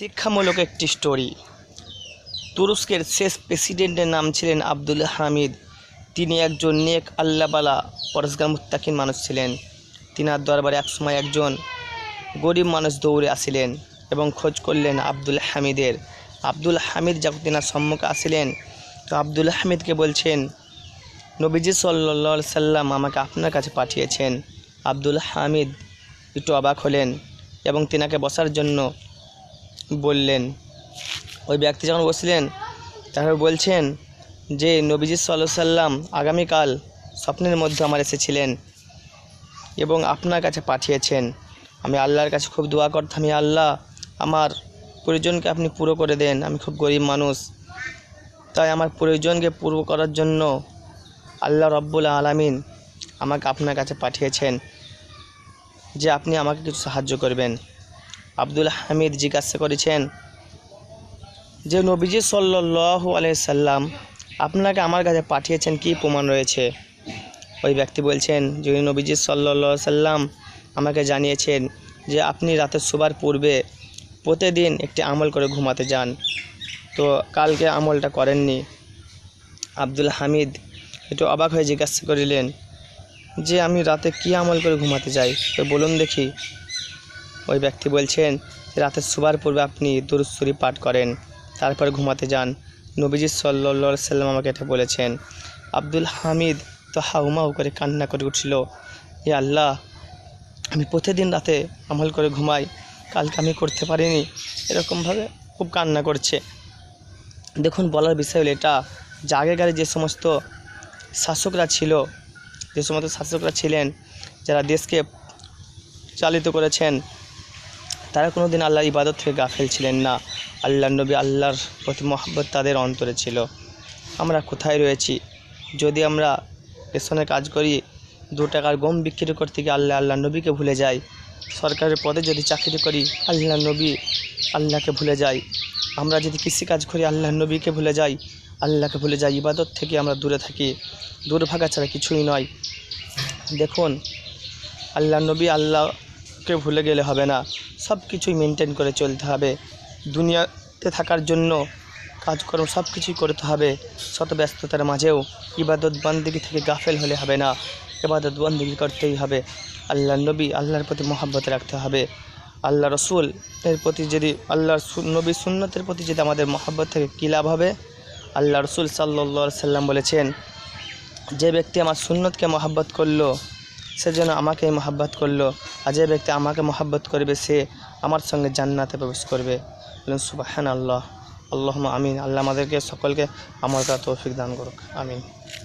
শিক্ষামূলক একটি স্টোরি। তুরস্কের শেষ প্রেসিডেন্টের নাম ছিলেন আব্দুল হামিদ। তিনি একজন নেক আল্লাবালা পরস্কার মুত্তাকিন মানুষ ছিলেন। তিনার দরবারে একসময় একজন গরিব মানুষ দৌড়ে আসিলেন এবং খোঁজ করলেন আব্দুল হামিদের। আব্দুল হামিদ যখন তিনার সম্মুখে আসিলেন, তো আব্দুল হামিদকে বলছেন, নবীজি সাল্লা সাল্লাম আমাকে আপনার কাছে পাঠিয়েছেন। আব্দুল হামিদ একটু অবাক হলেন এবং তিনাকে বসার জন্য বললেন। ওই ব্যক্তি যখন বসলেন, তারপর বলছেন যে, নবীজি সাল্লাহ সাল্লাম আগামীকাল স্বপ্নের মধ্যে আমার এসেছিলেন এবং আপনার কাছে পাঠিয়েছেন। আমি আল্লাহর কাছে খুব দোয়া করতাম, "হে আল্লাহ, আমার প্রয়োজনকে আপনি পুরো করে দেন, আমি খুব গরিব মানুষ। তাই আমার প্রয়োজনকে পুরো করার জন্য আল্লাহ রব্বুল আলামিন আমাকে আপনার কাছে পাঠিয়েছেন যে, আপনি আমাকে কিছু সাহায্য করবেন। আব্দুল হামিদ জিজ্ঞাসা করেছেন যে নবীজি সাল্লাল্লাহু আলাইহি সাল্লাম আপনাকে আমার কাছে পাঠিয়েছেন কি প্রমাণ রয়েছে? ওই ব্যক্তি বলছেন যে নবীজি সাল্লাল্লাহু সাল্লাম আমাকে জানিয়েছেন যে আপনি রাতে শোবার পূর্বে প্রতিদিন একটি আমল করে ঘুমাতে যান। তো কালকে আমলটা করেননি। আব্দুল হামিদ একটু অবাক হয়ে জিজ্ঞাসা করিলেন, যে আমি রাতে কি আমল করে ঘুমাতে যাই? তো বলুন দেখি। ওই ব্যক্তি বলছেন যে রাতে শোবার পূর্বে আপনি দুরুশ্বরী পাঠ করেন, তারপর ঘুমাতে যান। নবীজি সাল্লা সাল্লাম আমাকে এটা বলেছেন। আব্দুল হামিদ তো হাউমাউ করে কান্না করে উঠছিল এ আল্লাহ, আমি প্রতিদিন রাতে আমল করে ঘুমাই, কালকে আমি করতে পারিনি। এরকমভাবে খুব কান্না করছে। দেখুন, বলার বিষয় হলো এটা যে আগেকার যে সমস্ত শাসকরা ছিল, যে সমস্ত শাসকরা ছিলেন, যারা দেশকে চালিত করেছেন তারা কোনো দিন আল্লাহর ইবাদত থেকে গাফেল ছিলেন না। আল্লাহ নবী আল্লাহর প্রতি মহব্বত তাদের অন্তরে ছিল। আমরা কোথায় রয়েছি? যদি আমরা পেছনে কাজ করি, দু টাকার গম বিক্রি করতে গিয়ে আল্লাহ আল্লাহ নবীকে ভুলে যাই। সরকারের পদে যদি চাকরি করি আল্লাহ নবী আল্লাহকে ভুলে যাই। আমরা যদি কৃষিকাজ করি আল্লাহ নবীকে ভুলে যাই। আল্লাহকে ভুলে যাই, ইবাদত থেকে আমরা দূরে থাকি। দুর্ভাগা ছাড়া কিছুই নয়। দেখুন আল্লাহ নবী আল্লাহকে ভুলে গেলে হবে না। সব কিছুই মেনটেন করে চলতে হবে। দুনিয়াতে থাকার জন্য কাজকর্ম সব কিছুই করতে হবে। শত ব্যস্ততার মাঝেও ইবাদত বন্দিগি থেকে গাফেল হলে হবে না। ইবাদত বন্দিগি করতেই হবে। আল্লাহ নবী আল্লাহর প্রতি মহাব্বত রাখতে হবে। আল্লাহ রসুল এর প্রতি যদি আল্লাহর নবী সুন্নতের প্রতি যদি আমাদের মহাব্বত থেকে, কী লাভ হবে? আল্লাহ রসুল সাল্লা সাল্লাম বলেছেন, যে ব্যক্তি আমার সুন্নতকে মহাব্বত করল, সে যেন আমাকে মহাব্বত করল। আর যে ব্যক্তি আমাকে মহাব্বত করবে, সে আমার সঙ্গে জান্নাতে প্রবেশ করবে। বলেন সুবাহান আল্লাহ আল্লাহ আমিন। আল্লাহ আমাদেরকে সকলকে আমার কাছে তৌফিক দান করুক। আমিন।